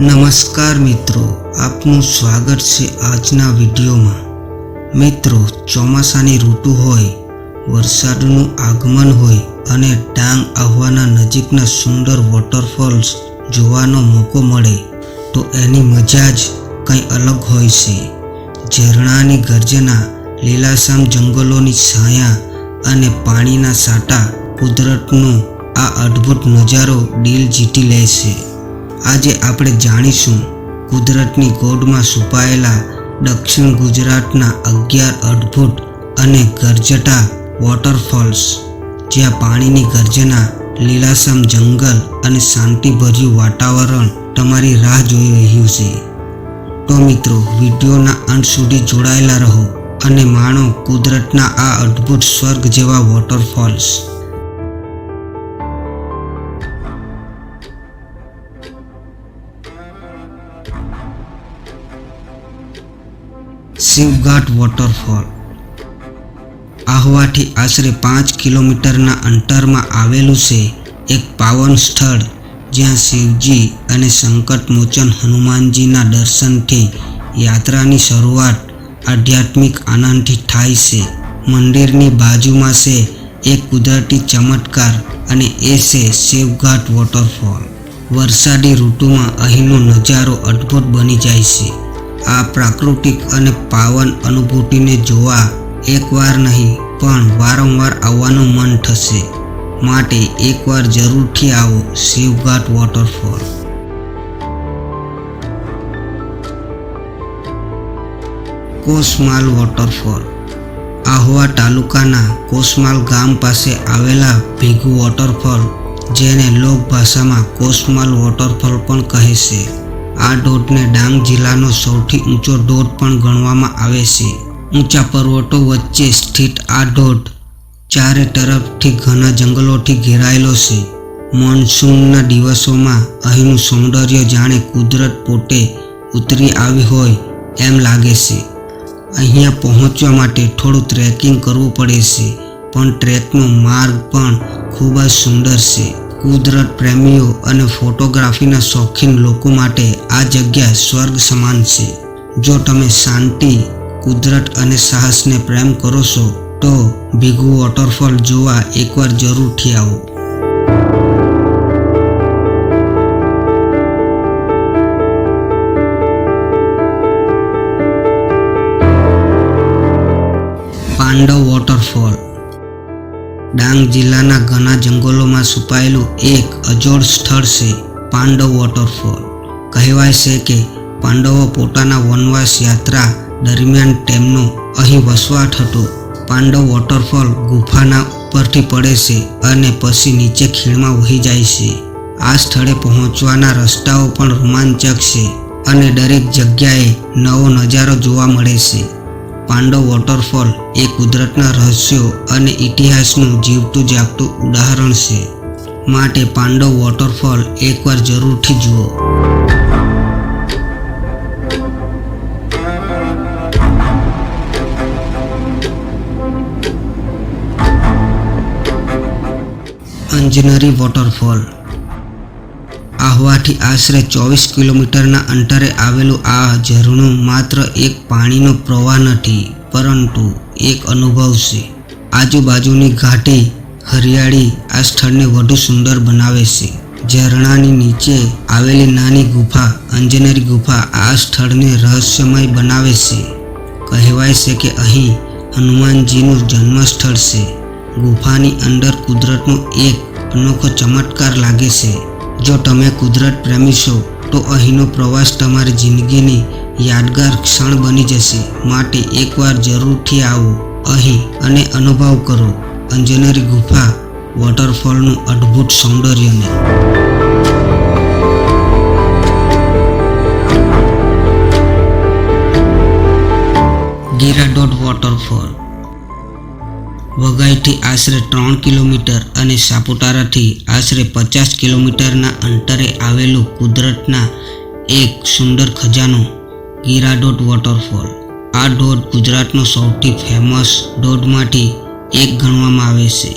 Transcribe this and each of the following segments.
નમસ્કાર મિત્રો, આપનું સ્વાગત છે આજના વિડીયોમાં. મિત્રો, ચોમાસાની ઋતુ હોય, વરસાદનું આગમન હોય અને ડાંગ આવવાના નજીકના સુંદર વોટરફોલ્સ જોવાનો મોકો મળે, તો એની મજા જ કંઈ અલગ હોય છે. ઝરણાની ગર્જના, લીલાશામ જંગલોની છાયા અને પાણીના સાટા કુદરતનો આ અદ્ભુત નજારો દિલ જીતી લે છે. આજે આપણે જાણીશું કુદરતની ગોડમાં છુપાયેલા દક્ષિણ ગુજરાતના અગિયાર અદ્ભુત અને ગરજટા વોટરફોલ્સ જ્યાં પાણીની ગર્જના, લીલાસમ જંગલ અને શાંતિભર્યું વાતાવરણ તમારી રાહ જોઈ રહ્યું છે. તો મિત્રો, વિડીયોના અંત સુધી જોડાયેલા રહો અને માણો કુદરતના આ અદ્ભુત સ્વર્ગ જેવા વોટરફોલ્સ શિવઘાટ વોટરફોલ. આહવાથી આશરે પાંચ કિલોમીટરના અંતરમાં આવેલું છે એક પાવન સ્થળ, જ્યાં શિવજી અને સંકટ મોચન હનુમાનજીના દર્શનથી યાત્રાની શરૂઆત આધ્યાત્મિક આનંદથી થાય છે. મંદિરની બાજુમાં છે એક કુદરતી ચમત્કાર અને એ છે શિવઘાટ વોટરફોલ. વરસાદી ઋતુમાં અહીંનો નજારો અદ્ભુત બની જાય છે. આ પ્રાકૃતિક અને પાવન અનુભૂતિને જોવા એકવાર નહીં, પણ વારંવાર આવવાનું મન થશે. માટે એકવાર જરૂરથી આવો શિવઘાટ વોટરફોલ. કોસમાલ વોટરફોલ. આહવા તાલુકાના કોસમાલ ગામ પાસે આવેલા ભીગુ વોટરફોલ, જેને લોક ભાષામાં કોસમાલ વોટરફોલ પણ કહે છે. આ ધોધને ડાંગ જિલ્લાનો સૌથી ઊંચો ધોધ પણ ગણવામાં આવે છે. ઊંચા પર્વતો વચ્ચે સ્થિત આ ધોધ ચારે તરફથી ઘણા જંગલોથી ઘેરાયેલો છે. મોન્સૂનના દિવસોમાં અહીંનું સૌંદર્ય જાણે કુદરત પોતે ઉતરી આવી હોય એમ લાગે છે. અહીંયા પહોંચવા માટે થોડું ટ્રેકિંગ કરવું પડે છે, પણ ટ્રેકનો માર્ગ પણ ખૂબ જ સુંદર છે. કુદરત, પ્રેમીઓ અને ફોટોગ્રાફીના શોખીન લોકો માટે આ જગ્યા સ્વર્ગ સમાન છે. જો તમે શાંતિ, કુદરત અને સાહસને પ્રેમ કરો છો, તો ભીગુ વોટરફોલ જોવા એકવાર જરૂરથી આવો. પાંડવ વોટરફોલ ડાંગ જિલ્લાના ઘણા જંગલોમાં છુપાયેલું એક અજોડ સ્થળ છે પાંડવ વોટરફોલ કહેવાય છે કે પાંડવો પોતાના વનવાસ યાત્રા દરમિયાન તેમનો અહીં વસવાટ હતો. પાંડવ વોટરફોલ ગુફાના ઉપરથી પડે છે અને પછી નીચે ખીણમાં વહી જાય છે. આ સ્થળે પહોંચવાના રસ્તાઓ પણ રોમાંચક છે અને દરેક જગ્યાએ નવો નજારો જોવા મળે છે. પાંડવ વોટરફોલ એ કુદરતના રહસ્યો અને ઇતિહાસનું જીવતું જાગતું ઉદાહરણ છે. માટે પાંડવ વોટરફોલ એકવાર જરૂરથી જુઓ. અંજનરી વોટરફોલ આહવાથી આશરે ચોવીસ કિલોમીટરના અંતરે આવેલું આ ઝરણું માત્ર એક પાણીનો પ્રવાહ નથી, પરંતુ એક અનુભવ છે. આજુબાજુની ઘાટી હરિયાળી આ સ્થળને વધુ સુંદર બનાવે છે. ઝરણાની નીચે આવેલી નાની ગુફા, અંજનેરી ગુફા આ સ્થળને રહસ્યમય બનાવે છે. કહેવાય છે કે અહીં હનુમાનજીનું જન્મસ્થળ છે. ગુફાની અંદર કુદરતનો એક અનોખો ચમત્કાર લાગે છે. જો તમે કુદરત પ્રેમી છો, તો અહીંનો પ્રવાસ તમારી જિંદગીની યાદગાર ક્ષણ બની જશે. માટે એકવાર જરૂરથી આવો, અહીં, અને અનુભવ કરો. અંજનેરી ગુફા, વોટરફોલનું અદ્ભુત સૌંદર્યને. ગીરાડોટ વોટરફોલ વઘઈથી આશરે ત્રણ કિલોમીટર અને સાપુતારાથી આશરે પચાસ કિલોમીટરના અંતરે આવેલું કુદરતના એક સુંદર ખજાનો, ગીરાડોટ વોટરફોલ. આ ધોધ ગુજરાતનો સૌથી ફેમસ ધોધમાંથી એક ગણવામાં આવે છે.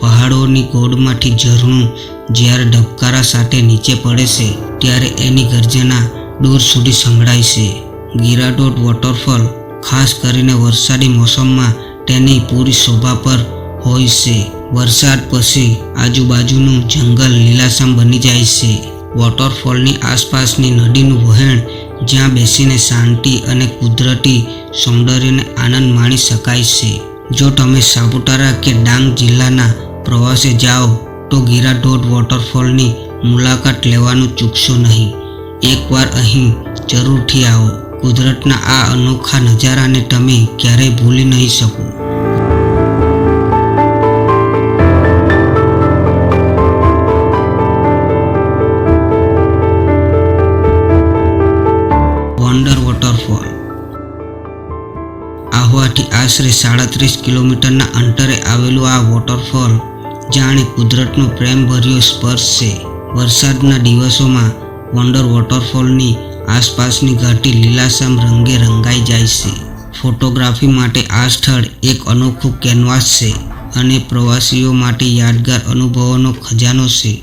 પહાડોની ગોળમાંથી ઝરણું જ્યારે ધબકારા સાથે નીચે પડે છે, ત્યારે એની ગર્જના દૂર સુધી સંભળાય છે. ગીરાડોટ વોટરફોલ, ખાસ કરીને વરસાદી મોસમમાં તેની પૂરી શોભા પર હોય છે. વરસાદ પછી આજુબાજુનું જંગલ લીલાછમ બની જાય છે. વોટરફોલની આસપાસની નદીનું વહેણ જ્યાં બેસીને શાંતિ અને કુદરતી સૌંદર્યને આનંદ માણી શકાય છે. જો તમે સાપુતારા કે ડાંગ જિલ્લાના પ્રવાસે જાઓ, તો ગીરાધોધ વોટરફોલની મુલાકાત લેવાનું ચૂકશો નહીં. એકવાર અહીં જરૂરથી આવો. કુદરતના આ અનોખા નજારાને તમે ક્યારેય ભૂલી નહીં શકો. Wander waterfall. આહવાથી આશરે સાડત્રીસ કિલોમીટરના અંતરે આવેલું આ વોટરફોલ જાણે કુદરતનો પ્રેમભર્યો સ્પર્શ છે. વરસાદના દિવસોમાં વોન્ડર વોટરફોલની આસપાસની ઘાટી લીલાછમ રંગે રંગાઈ જાય છે. ફોટોગ્રાફી માટે આ સ્થળ એક અનોખું કેનવાસ છે અને પ્રવાસીઓ માટે યાદગાર અનુભવોનો ખજાનો છે.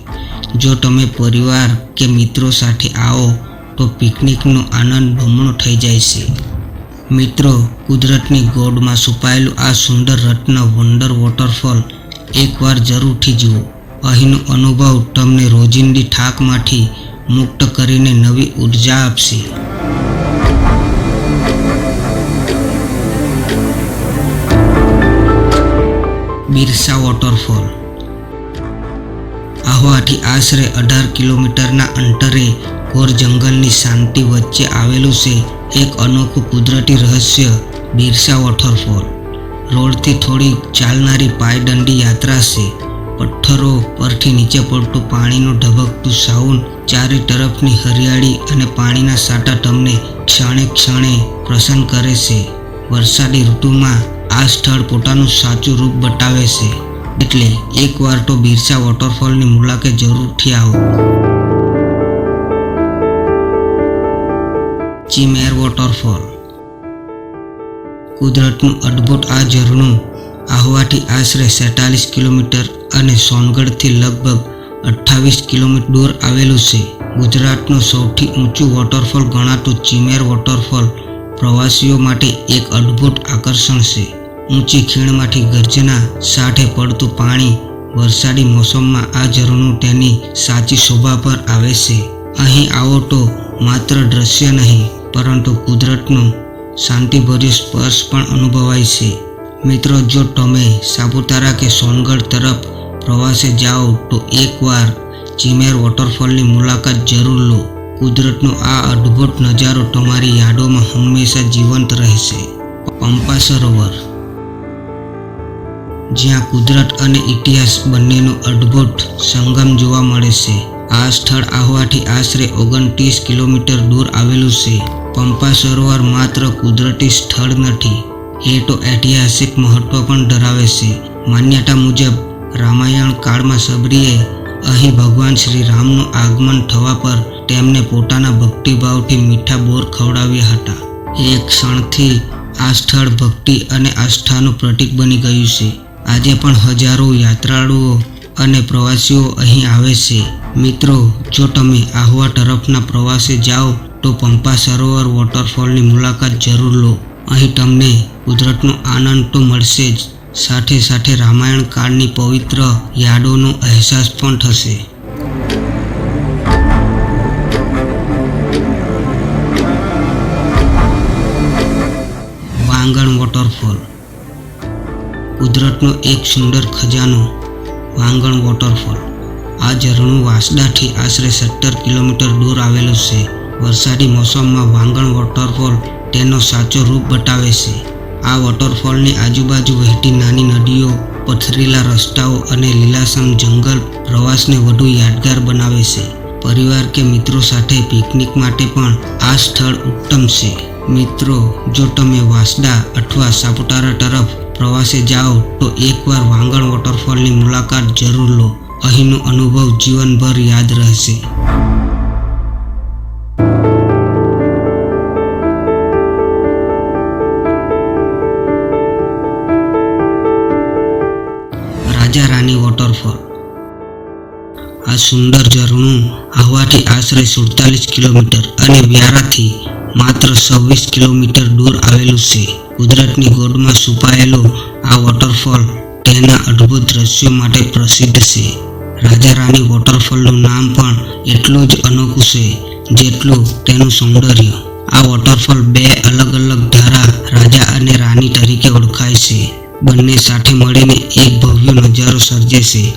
જો તમે પરિવાર કે મિત્રો સાથે આવો, તો પિકનિકનો આનંદ બમણો થઈ જાય છે. મિત્રો, કુદરતની ગોડમાં છુપાયેલું આ સુંદર રત્ન વંડર વોટરફોલ એકવાર જરૂરથી જુઓ. અહીંનો અનુભવ તમને રોજિંદી થાકમાંથી મુક્ત કરીને નવી ઊર્જા આપશે. બિરસા વોટરફોલ. આહવાથી આશરે અઢાર કિલોમીટરના અંતરે ઘોર જંગલની શાંતિ વચ્ચે આવેલું છે એક અનોખું કુદરતી રહસ્ય બિરસા વોટરફોલ. રોડથી થોડી ચાલનારી પાયદંડી યાત્રા છે. પથ્થરો પરથી નીચે પડતું પાણીનું ઢબકતું સાઉન્ડ ચારે તરફની હરિયાળી અને પાણીના સાટા તમને ક્ષણે ક્ષણે પ્રસન્ન કરે છે. વરસાદી ઋતુમાં આ સ્થળ પોતાનું સાચું રૂપ બતાવે છે. એટલે એકવાર તો બિરસા વોટરફોલની મુલાકાત જરૂરથી આવો. ચીમેર વોટરફોલ. કુદરતનું અદ્ભુત આ ઝરણું આહવાથી આશરે સેતાલીસ કિલોમીટર અને સોનગઢથી લગભગ અઠ્ઠાવીસ કિલોમીટર દૂર આવેલું છે. ગુજરાતનું સૌથી ઊંચું વોટરફોલ ગણાતું ચીમેર વોટરફોલ પ્રવાસીઓ માટે એક અદ્ભુત આકર્ષણ છે. ઊંચી ખીણમાંથી ગર્જના સાથે પડતું પાણી વરસાદી મોસમમાં આ ઝરણું તેની સાચી શોભા પર આવે છે. અહીં આવો તો માત્ર દ્રશ્ય નહીં, પરંતુ કુદરતનું શાંતિભર્યો સ્પર્શ પણ અનુભવાય છે. મિત્રો, જો તમે સાપુતારા કે સોનગઢ તરફ પ્રવાસે જાઓ, તો એકવાર ચીમેર વોટરફોલની મુલાકાત જરૂર લો. કુદરતનો આ અદ્ભુત નજારો તમારી યાદોમાં હંમેશા જીવંત રહેશે. પંપા સરોવર જ્યાં કુદરત અને ઇતિહાસ બંનેનો અદ્ભુત સંગમ જોવા મળે છે. આ સ્થળ આહવાથી આશરે ઓગણત્રીસ કિલોમીટર દૂર આવેલું છે. પંપા સરોવર માત્ર કુદરતી સ્થળ નથી એ તો ઐતિહાસિક મહત્વ પણ ધરાવે છે. માન્યતા મુજબ, રામાયણ કાળમાં સબરીએ અહીં ભગવાન શ્રી રામનું આગમન થવા પર તેમને પોતાના ભક્તિભાવથી મીઠા બોર ખવડાવ્યા હતા. એ ક્ષણથી આ સ્થળ ભક્તિ અને આસ્થાનું પ્રતીક બની ગયું છે. આજે પણ હજારો યાત્રાળુઓ અને પ્રવાસીઓ અહીં આવે છે. મિત્રો, જો તમે આહવા તરફના પ્રવાસે જાઓ, તો પંપા સરોવર વોટરફોલની મુલાકાત જરૂર લો. અહીં તમને કુદરતનો આનંદ તો મળશે જ. સાથે સાથે રામાયણ કાળની પવિત્ર યાદોનો અહેસાસ પણ થશે. વાંગણ વોટરફોલ. કુદરતનો એક સુંદર ખજાનો વાંગણ વોટરફોલ. આ ઝરણું વાંસદાથી આશરે સત્તર કિલોમીટર દૂર આવેલું છે. વરસાદી મોસમમાં વાંગણ વોટરફોલ તેનો સાચો રૂપ બતાવે છે. આ વોટરફોલની આજુબાજુ વહેતી નાની નદીઓ, પથરેલા રસ્તાઓ અને લીલાસમ જંગલ પ્રવાસને વધુ યાદગાર બનાવે છે. પરિવાર કે મિત્રો સાથે પિકનિક માટે પણ આ સ્થળ ઉત્તમ છે. મિત્રો, જો તમે વાંસદા અથવા સાપુતારા તરફ પ્રવાસે જાઓ, તો એકવાર વાંગણ વોટરફોલની મુલાકાત જરૂર લો. અહીંનો અનુભવ જીવનભર યાદ રહેશે. રાજા રાની વોટરફોલ આ સુંદર ઝરણું આહવાથી આશરે સુડતાલીસ કિલોમીટર અને વ્યારાથી માત્ર છવ્વીસ કિલોમીટર દૂર આવેલું છે. કુદરતની ગોડમાં છુપાયેલો આ વોટરફોલ તેના અદ્ભુત દ્રશ્યો માટે પ્રસિદ્ધ છે. રાજા રાણી વોટરફોલનું નામ પણ એટલું જ અનોખું છે જેટલું તેનું સૌંદર્ય. આ વોટરફોલ બે અલગ અલગ ધારા રાજા અને રાણી તરીકે ઓળખાય છે. બંને સાથે મળીને એક ભવ્ય નજારો સર્જે છે.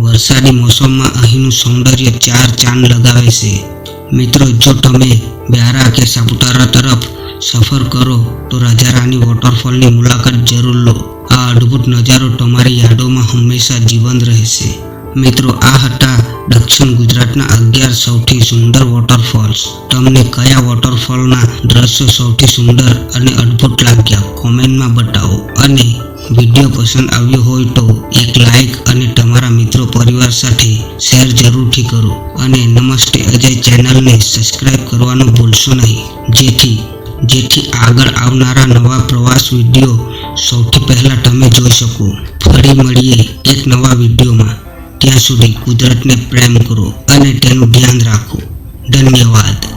વરસાદી મોસમમાં અહીંનું સૌંદર્ય ચાર ચાંદ લગાવે છે. મિત્રો, જો તમે બ્યારા કે સાપુતારા તરફ સફર કરો, તો રાજા રાણી વોટરફોલની મુલાકાત જરૂર લો. આ અદ્ભુત નજારો તમારી યાદોમાં હંમેશા જીવંત રહેશે. મિત્રો, આ હતા દક્ષિણ ગુજરાતના અગિયાર સૌથી સુંદર વોટરફોલ્સ તમને કયા વોટરફોલના દ્રશ્યો સૌથી સુંદર અને અદ્ભુત લાગ્યા? કોમેન્ટમાં બતાવો. અને વીડિયો પસંદ આવ્યો હોય તો એક લાઈક અને તમારા મિત્રો પરિવાર સાથે શેર જરૂરથી કરો. અને નમસ્તે, અજય ચેનલને સબસ્ક્રાઇબ કરવાનું ભૂલશો નહીં. જેથી જેથી આગળ આવનારા નવા પ્રવાસ વીડિયો સૌથી પહેલાં તમે જોઈ શકો. ફરી મળીએ એક નવા વિડીયોમાં. ત્યાં સુધી કુદરતને પ્રેમ કરો અને તેનું ધ્યાન રાખો. ધન્યવાદ.